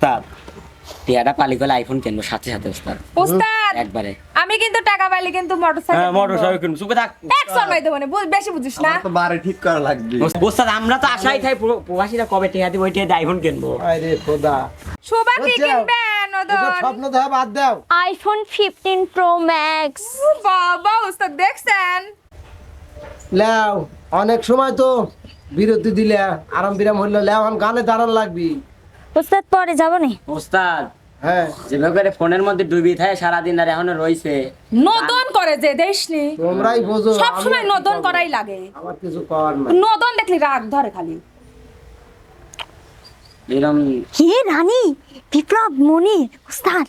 ওস্তাদ। টিয়াটা পালি আইফোন কিনবো সাথে সাথে ওস্তাদ। উস্তাদ একবারে। আমি কিন্তু টাকা পাইলে কিন্তু মোটরসাইকেল হ্যাঁ মোটর সাইকেল কিনবো। চুপে থাক। এক সময় দেবো না বেশি বুঝিস না। তো বারে ঠিক করা লাগবে। ওস্তাদ আমরা তো আশাই থাই প্রবাসীরা কবে টিয়া দিব ওই টিয়া আইফোন কিনবো। আরে খোদা। শোভা কি স্বপ্ন দেখা বাদ দাও। আইফোন ফিফটিন প্রো ম্যাক্স বাবা উস্তাদ দেখছেন? লেও অনেক সময় তো বিরতি দিলে আরাম বিরাম হইল লেও এখন গানে দাঁড়ান লাগবি। উস্তাদ পরে যাব নি। ওস্তাদ হ্যাঁ। যেভাবে করে ফোনের মধ্যে ডুবি থাকে সারাদিন আর এখনও রইছে। নদন করে যে দেশনি। তোমরাই বোঝো সব সময় নদন করাই লাগে। আমার কিছু করার নাই। নদন দেখলি রাগ ধরে খালি। এরম কি রানী বিপ্লব মনি উস্তাদ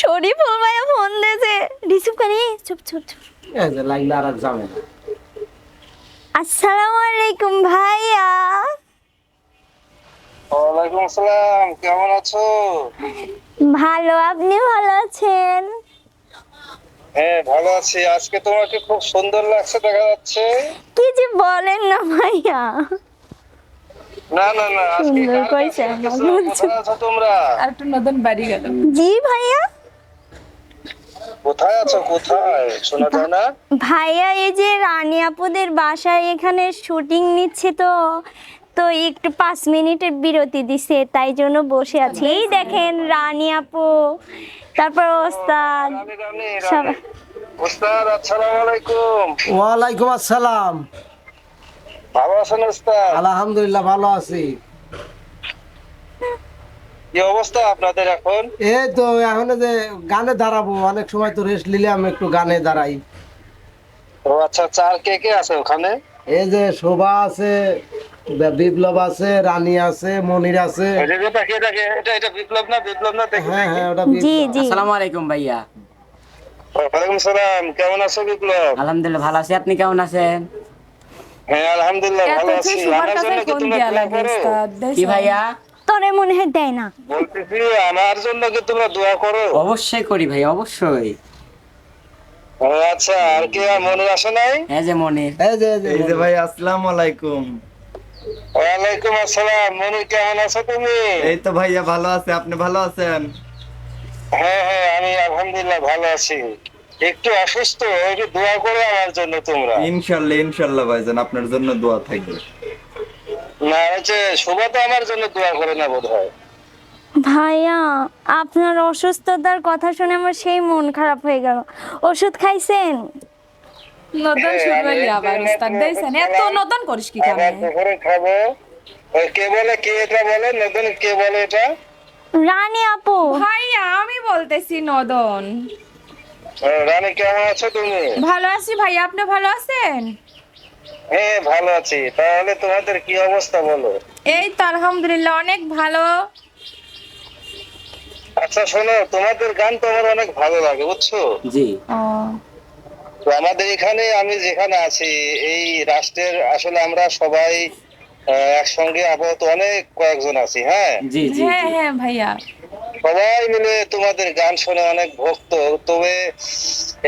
শরীফ ভাইয়া ফোন দিয়েছে। রিসিভ করে? চুপ চুপ চুপ। এই যে লাগলে আর এক আসসালামু আলাইকুম ভাইয়া। ওয়ালাইকুম আসসালাম কেমন আছো? ভালো আপনি ভালো আছেন? হ্যাঁ ভালো আছি। আজকে তোমাকে খুব সুন্দর লাগছে দেখা যাচ্ছে। কি যে বলেন না ভাইয়া। না না না আজকে সুন্দর কইছে। কোথায় আছো তোমরা? একটু নদন বাড়ি গেল। জি ভাইয়া। কোথায় আছো? কোথায়? শোনা যায় না? ভাইয়া এই যে রানী আপুদের বাসায় এখানে শুটিং নিচ্ছে তো তো একটু পাঁচ মিনিটের বিরতি দিছে তাই জন্য বসে আছি। এই দেখেন রানী আপু তারপর ওস্তাদ সবাই ওস্তাদ আসসালামু আলাইকুম। ওয়ালাইকুম আসসালাম। ভালো আছেন ওস্তাদ? আলহামদুলিল্লাহ ভালো আছি। কি অবস্থা আপনাদের এখন? এই তো এখন যে গানে দাঁড়াবো অনেক সময় তো রেস্ট নিলে আমি একটু গানে দাঁড়াই। ও আচ্ছা চার কে কে আছে ওখানে? এই যে শোভা আছে বিপ্লব আছে রানী আছে মনির আছে। এটা এটা কে এটা কে? এটা এটা বিপ্লব না বিপ্লব না হ্যাঁ হ্যাঁ ওটা জি বিপ্লব। জি। আসসালামু আলাইকুম ভাইয়া। ওয়ালাইকুম সালাম কেমন আছো বিপ্লব? আলহামদুলিল্লাহ ভালো আছি। আপনি কেমন আছেন? হ্যাঁ আলহামদুলিল্লাহ ভালো আছি। আমার জন্য কি দোয়া করো? কি ভাইয়া? তোরে মনে হয় দেয় না। বলতেছি আমার জন্য কি তোমরা দোয়া করো? অবশ্যই করি ভাই অবশ্যই। ও আচ্ছা আর কি মনে আসে নাই? যে মনির। এই যে এই যে ভাই আসসালামু আলাইকুম। ওয়ালাইকুম আসসালাম। মনি কেমন আছো তুমি? এই তো ভাইয়া ভালো আছে। আপনি ভালো আছেন? হ্যাঁ হ্যাঁ আমি আলহামদুলিল্লাহ ভালো আছি। একটু অসুস্থ একটু দোয়া করো আমার জন্য তোমরা। ইনশাল্লাহ ইনশাল্লাহ ভাইজান আপনার জন্য দোয়া থাকবে। না হচ্ছে শোভা তো আমার জন্য দোয়া করে না বোধ ভাইয়া আপনার অসুস্থতার কথা শুনে আমার সেই মন খারাপ হয়ে গেল। ওষুধ খাইছেন? নদন হ্যাঁ, শুনবেন আমি আবার উস্তাদ। নদন এত নদন করিস কি আবার খাবে দুপুরে খাব। ওই কে বলে কে এটা বলে? নতুন কে বলে এটা? রানী আপু। ভাইয়া আমি বলতেছি নদন। রানী কেমন আছো তুমি? ভালো আছি ভাইয়া আপনি ভালো আছেন? হ্যাঁ ভালো আছি। তাহলে তোমাদের কি অবস্থা বলো? এই তো আলহামদুলিল্লাহ অনেক ভালো। আচ্ছা শোনো তোমাদের গান তো আমার অনেক ভালো লাগে বুঝছ? জি। ও। তো আমাদের এখানে আমি যেখানে আছি এই রাষ্ট্রের আসলে আমরা সবাই আহ, একসঙ্গে আপাতত অনেক কয়েকজন আছি হ্যাঁ? জি জি হ্যাঁ হ্যাঁ ভাইয়া। সবাই মিলে তোমাদের গান শুনে অনেক ভক্ত তবে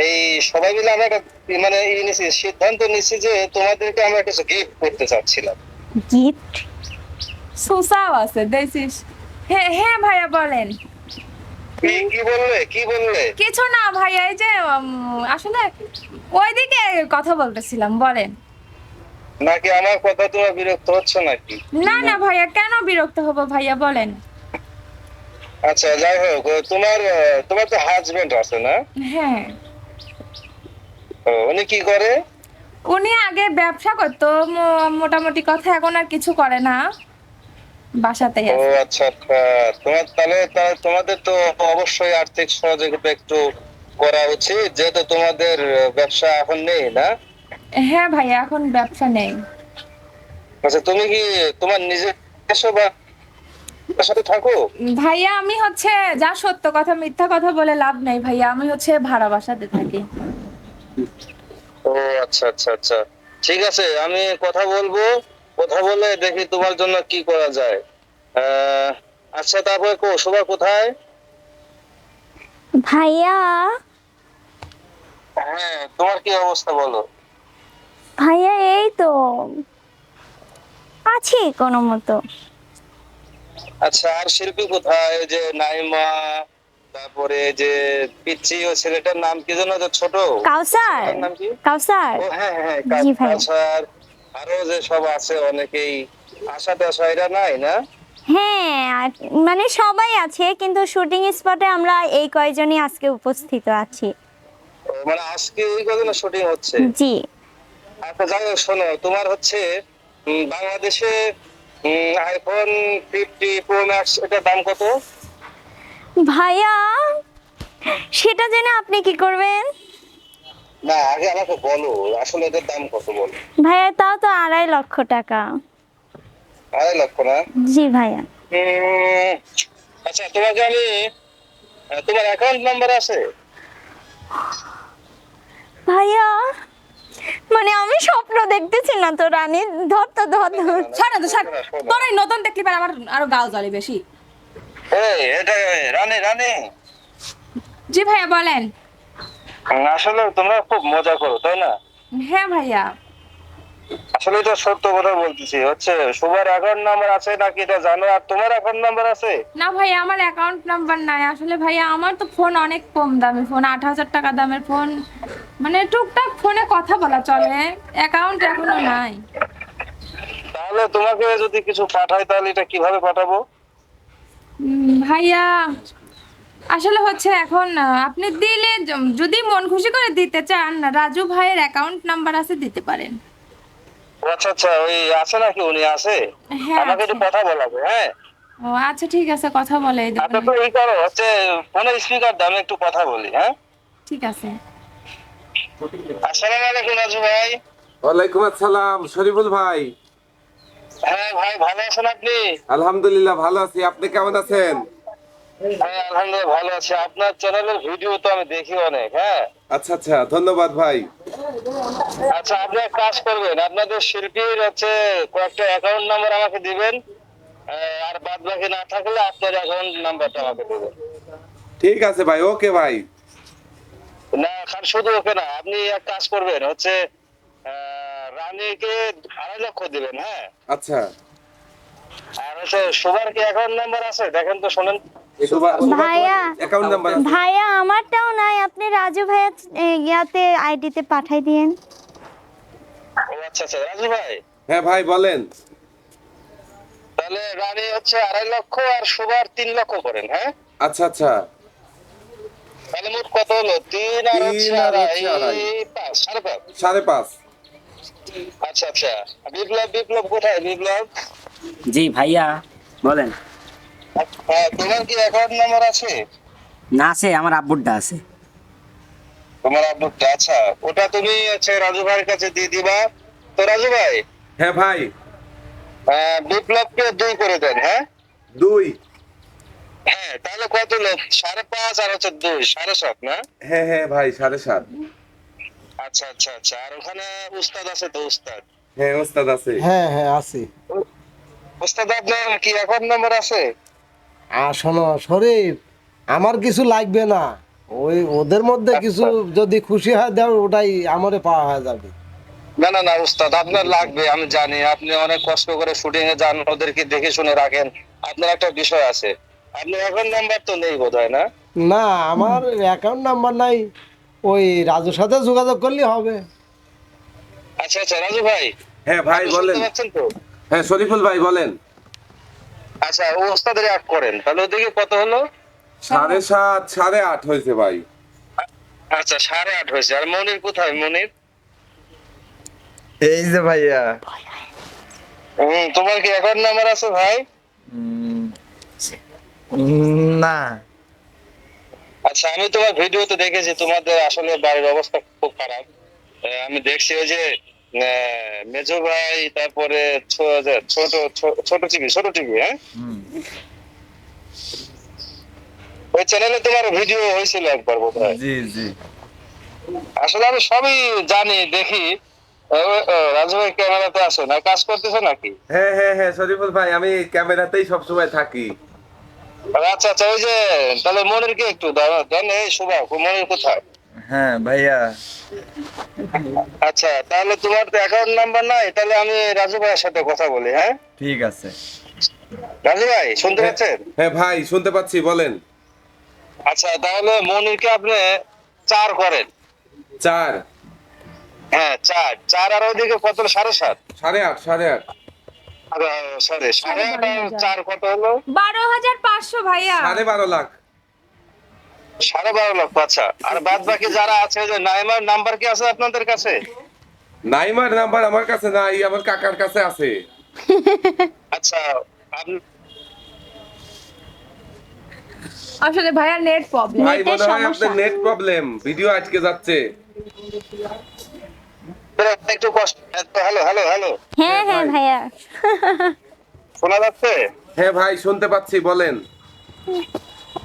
এই সবাই মিলে আমরা একটা মানে সিদ্ধান্ত নিছি যে তোমাদেরকে আমরা কিছু গিফট করতে চাচ্ছিলাম। গিফট সুসাও আছে দেখছিস হ্যাঁ হ্যাঁ ভাইয়া বলেন। কি কি বললে কি বললে? কিছু না ভাইয়া এই যে আসলে ওইদিকে কথা বলতেছিলাম বলেন। নাকি আমার কথা তোমার বিরক্ত হচ্ছে নাকি? না না ভাইয়া কেন বিরক্ত হব ভাইয়া বলেন। আচ্ছা যাই হোক তোমার তোমার তো হাজবেন্ড আছে না? হ্যাঁ। উনি কি করে? উনি আগে ব্যবসা করতো মোটামুটি কথা এখন আর কিছু করে না। বাসাতেই ও আছে। আচ্ছা আচ্ছা। তোমার তাহলে তাহলে তোমাদের তো অবশ্যই আর্থিক সহযোগিতা একটু করা উচিত যেহেতু তোমাদের ব্যবসা এখন নেই না? হ্যাঁ ভাইয়া এখন ব্যবসা নেই। আচ্ছা তুমি কি তোমার নিজের বা সাথে থাকো? ভাইয়া আমি হচ্ছে যা সত্য কথা মিথ্যা কথা বলে লাভ নেই ভাইয়া আমি হচ্ছে ভাড়া বাসাতে থাকি। ও আচ্ছা আচ্ছা আচ্ছা। ঠিক আছে আমি কথা বলব। কথা বলে দেখি তোমার জন্য কি করা যায়। আচ্ছা তারপরে কো শোভা কোথায়? ভাইয়া? হ্যাঁ তোমার কি অবস্থা বলো। ভাইয়া এই তো। আছি কোনো মতো। আচ্ছা আর শিল্পী কোথায়? যে নাইমা তারপরে যে পিচ্ছি ও ছেলেটার নাম কি যেন ছোট? কাউসার। নাম কি? কাউসার? হ্যাঁ হ্যাঁ। কাছার আরও যে সব আছে অনেকেই আশা টাশা নাই না? হ্যাঁ মানে সবাই আছে কিন্তু শুটিং স্পটে আমরা এই কয়জনই আজকে উপস্থিত আছি। মানে আজকে এই কদিনে শুটিং হচ্ছে? জি। আচ্ছা যাই হোক শোনো তোমার হচ্ছে বাংলাদেশে আইফোন ফিফটি প্রো ম্যাক্স এটার দাম কত? ভাইয়া সেটা জেনে আপনি কি করবেন? না আগে আমাকে বলো আসলে এটার দাম কত বলো? ভাইয়া তাও তো আড়াই লক্ষ টাকা। আড়াই লক্ষ না? জি ভাইয়া। আচ্ছা তোমাকে আমি তোমার অ্যাকাউন্ট নাম্বার আছে? ভাইয়া মানে আমি স্বপ্ন দেখতেছি না তো রানী ধর তো ধর ছাড় না তো ছাড় তোর এই নতুন দেখলি পারে আমার আরও গাও জ্বলে বেশি। এই এটা রানী রানী। জি ভাইয়া বলেন। আসলে তোমরা খুব মজা করো তাই না? হ্যাঁ ভাইয়া। আসলে এটা সত্য কথা বলতেছি হচ্ছে সুবার অ্যাকাউন্ট নাম্বার আছে নাকি এটা জানো? আর তোমার অ্যাকাউন্ট নাম্বার আছে? না ভাইয়া আমার অ্যাকাউন্ট নাম্বার নাই। আসলে ভাইয়া আমার তো ফোন অনেক কম দামি ফোন আট হাজার টাকা দামের ফোন মানে টুকটাক ফোনে কথা বলা চলে অ্যাকাউন্ট এখনও নাই। তাহলে তোমাকে যদি কিছু পাঠাই তাহলে এটা কীভাবে পাঠাবো? ভাইয়া আসলে হচ্ছে এখন আপনি দিলে যদি মন খুশি করে দিতে চান রাজু ভাইয়ের অ্যাকাউন্ট নাম্বার আছে দিতে পারেন। আচ্ছা আচ্ছা ওই আছে নাকি? উনি আছে? হ্যাঁ, আমাকে একটু। কথা বলাবে হ্যাঁ? ও আচ্ছা ঠিক আছে কথা বলে আচ্ছা তো এই করো হচ্ছে ফোনের স্পিকার দামে একটু কথা বলি হ্যাঁ? ঠিক আছে। আসসালামু আলাইকুম রাজু ভাই। ওয়ালাইকুম আসসালাম শরীফুল ভাই। হ্যাঁ ভাই ভালো আছেন আপনি? আলহামদুলিল্লাহ ভালো আছি। আপনি কেমন আছেন? হ্যাঁ আলহামদুলিল্লাহ ভালো আছি। আপনার চ্যানেলের ভিডিও তো আমি দেখি অনেক হ্যাঁ? আচ্ছা আচ্ছা ধন্যবাদ ভাই। আচ্ছা আপনি এক কাজ করবেন আপনাদের শিল্পীর হচ্ছে কয়েকটা অ্যাকাউন্ট নাম্বার আমাকে দিবেন আর বাদ বাকি না থাকলে আপনার অ্যাকাউন্ট নাম্বারটা আমাকে দেবেন। ঠিক আছে ভাই ওকে ভাই। না খান শুধু ওকে না আপনি এক কাজ করবেন হচ্ছে রানীকে আড়াই লক্ষ দিবেন হ্যাঁ? আচ্ছা। আর হচ্ছে সুগার কি অ্যাকাউন্ট নাম্বার আছে দেখেন তো শোনেন। ভাইয়া ভাইয়া আমারটাও নাই। আপনি রাজু ভাইয়া ইয়াতে আইডিতে পাঠাই দিয়েন। আচ্ছা আচ্ছা রাজু ভাই। হ্যাঁ ভাই বলেন। তাহলে রানী হচ্ছে আড়াই লক্ষ আর সুগার তিন লক্ষ করেন হ্যাঁ? আচ্ছা আচ্ছা। তাহলে মোট কত হলো? তিন আর হচ্ছে আড়াই। পাঁচ সাড়ে পাঁচ। সাড়ে পাঁচ। আচ্ছা আচ্ছা। বিপ্লব বিপ্লব কোথায়? বিপ্লব? জি ভাইয়া বলেন। হ্যাঁ তোমার কি অ্যাকাউন্ট নাম্বার আছে? না আছে আমার আব্বুরটা আছে। তোমার আব্বুরটা আচ্ছা ওটা তুমি হচ্ছে রাজু ভাইয়ের কাছে দিয়ে দিবা। তো রাজু ভাই? হ্যাঁ ভাই। বিপ্লবকে দুই করে দেন হ্যাঁ? দুই। হ্যাঁ তাহলে কত লোক? সাড়ে পাঁচ আর হচ্ছে দুই সাড়ে সাত না? হ্যাঁ হ্যাঁ ভাই সাড়ে সাত। আচ্ছা আচ্ছা আচ্ছা আর ওখানে উস্তাদ আছে তো উস্তাদ? হ্যাঁ ওস্তাদ আছে। হ্যাঁ হ্যাঁ আছি। উস্তাদ আপনার কি অ্যাকাউন্ট নাম্বার আছে? আর শোনো শরীফ আমার কিছু লাগবে না। ওই ওদের মধ্যে কিছু যদি খুশি হয় দাও ওটাই আমারে পাওয়া হয়ে যাবে। না না না উস্তাদ আপনার লাগবে আমি জানি। আপনি অনেক কষ্ট করে শুটিং এ যান ওদেরকে দেখে শুনে রাখেন। আপনার একটা বিষয় আছে। আপনার অ্যাকাউন্ট নাম্বার তো নেই বোধ হয় না? না আমার অ্যাকাউন্ট নাম্বার নাই। ওই রাজুর সাথে যোগাযোগ করলে হবে। আচ্ছা আচ্ছা রাজু ভাই। হ্যাঁ ভাই বলেন। তো? হ্যাঁ শরীফুল ভাই বলেন। আচ্ছা ও ওস্তাদের করেন। তাহলে ওদিকে কত হলো? সাড়ে সাত সাড়ে আট হয়েছে ভাই। আচ্ছা সাড়ে আট হয়েছে। আর মনির কোথায়? মনির? এই যে ভাইয়া। হুম তোমার কি অ্যাকাউন্ট নাম্বার আছে ভাই? না। আচ্ছা আমি তোমার ভিডিওতে দেখেছি তোমাদের আসলে বাড়ির অবস্থা খুব খারাপ। আমি দেখছি ওই যে মেজো ভাই তারপরে ছোট ছোট টিভি ছোট টিভি হ্যাঁ? ওই চ্যানেলে তোমার ভিডিও হয়েছিল একবার জি জি। আসলে আমি সবই জানি দেখি। রাজু ভাই ক্যামেরাতে আসে না কাজ করতেছে নাকি? হ্যাঁ হ্যাঁ হ্যাঁ শরীফুল ভাই আমি ক্যামেরাতেই সবসময় থাকি। আচ্ছা আচ্ছা ওই যে তাহলে মনিরকে একটু দেন এই শুভা মনির কোথায়? হ্যাঁ ভাইয়া। আচ্ছা তাহলে তোমার তো অ্যাকাউন্ট নাম্বার নাই তাহলে আমি রাজু ভাইয়ের সাথে কথা বলি হ্যাঁ? ঠিক আছে। রাজু ভাই শুনতে পাচ্ছেন? হ্যাঁ ভাই শুনতে পাচ্ছি বলেন। আচ্ছা তাহলে মনিরকে আপনি চার করেন। চার? হ্যাঁ চার। চার আর ওইদিকে কত হলো? সাড়ে সাত? সাড়ে আট সাড়ে আট। সরি সাড়ে আট চার কত হলো? বারো হাজার পাঁচশো ভাইয়া। সাড়ে বারো লাখ। সাড়ে বারো লক্ষ আচ্ছা। আর বাদ বাকি যারা আছে যে নাইমার নাম্বার কি আছে আপনাদের কাছে? নাইমার নাম্বার আমার কাছে নাই আমার কাকার কাছে আছে। আচ্ছা আসলে ভাইয়া নেট প্রবলেম ভাই মনে হয় আপনার নেট প্রবলেম ভিডিও আজকে যাচ্ছে। একটু কষ্ট হ্যালো হ্যালো হ্যালো হ্যাঁ হ্যাঁ ভাইয়া। শোনা যাচ্ছে? হ্যাঁ ভাই শুনতে পাচ্ছি বলেন।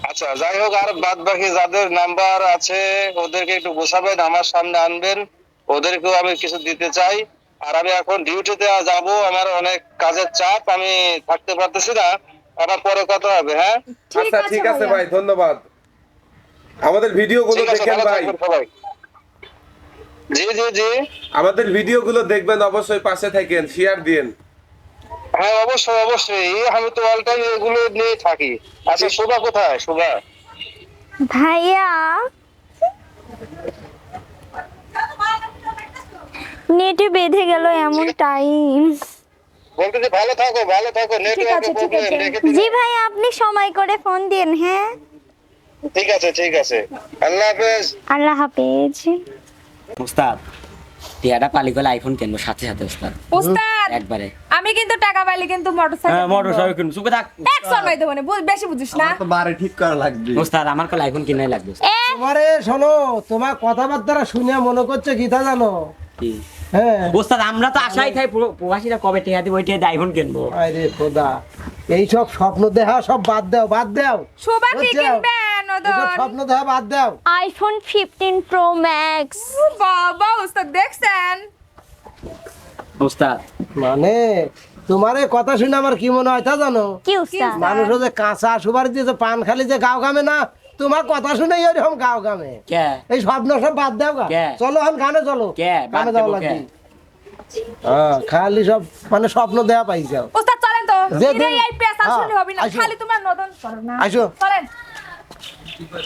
আচ্ছা যাই হোক আর বাদ বাকি যাদের নাম্বার আছে ওদেরকে একটু গোছাবেন আমার সামনে আনবেন। ওদেরকেও আমি কিছু দিতে চাই। আর আমি এখন ডিউটিতে যাব আমার অনেক কাজের চাপ আমি থাকতে পারতেছি না। আবার পরে কথা হবে হ্যাঁ? ঠিক আচ্ছা আছে ঠিক আছে ভাই ধন্যবাদ। আমাদের ভিডিও গুলো দেখেন ভাই। সবাই। জি জি জি। আমাদের ভিডিও গুলো দেখবেন অবশ্যই পাশে থাকেন শেয়ার দিন হ্যাঁ অবশ্যই অবশ্যই। আমি তো অল টাইম এগুলো নিয়ে থাকি। আচ্ছা শোভা কোথায়? শোভা। ভাইয়া। নেটে বেঁধে গেল এমন টাইম বলতে যে ভালো থাকো ভালো থাকো নেটওয়ার্কের প্রবলেম রেখে জি ভাই আপনি সময় করে ফোন দিন হ্যাঁ? ঠিক আছে ঠিক আছে। আল্লাহ হাফেজ। আল্লাহ হাফেজ। টিয়াটা পালি গেলে আইফোন কিনবো সাথে সাথে উস্তাদ উস্তাদ একবারে। আমি কিন্তু টাকা পাইলে কিন্তু মোটরসাইকেল হ্যাঁ মোটর সাইকেল কিনবো। চুপে থাক। এক সময় দেবো না বুঝ- বেশি বুঝিস না। তো বারে ঠিক করা লাগবে। উস্তাদ আমার কল আইফোন কিনাই লাগবে। তোমারে শোনো তোমার কথাবার্তা শুনে মনে করছে গীতা জানো? কি? হ্যাঁ। উস্তাদ আমরা তো আশাই থাই প্রবাসীরা কবে টিয়া দিব ওই টিয়া আইফোন কিনবো। আরে খোদা এইসব স্বপ্ন দেখা সব বাদ দাও বাদ দাও। শোভা কি বুঝছ? কিনবেন এসব ওদের স্বপ্ন দেখা বাদ দাও। আইফোন ফিফটিন প্রো ম্যাক্স বাবা উস্তাদ দেখছেন? উস্তাদ মানে তোমার এই কথা শুনে আমার কি মনে হয় তা জানো? মানুষ যে কাঁচা সুপারি দিয়ে যে পান খালি যে গাও গামে না তোমার কথা শুনে এরকম গাও গামে। এই স্বপ্ন সব বাদ দাও গা। চলো এখন গানে চলো। গানে লাগবে কে? হ্যাঁ খালি সব মানে স্বপ্ন দেয়া পাই যাও। চলেন তো। এই পেশা হ্যাঁ, হবে না। খালি তোমার নদন করো আসো। চলেন। Shiva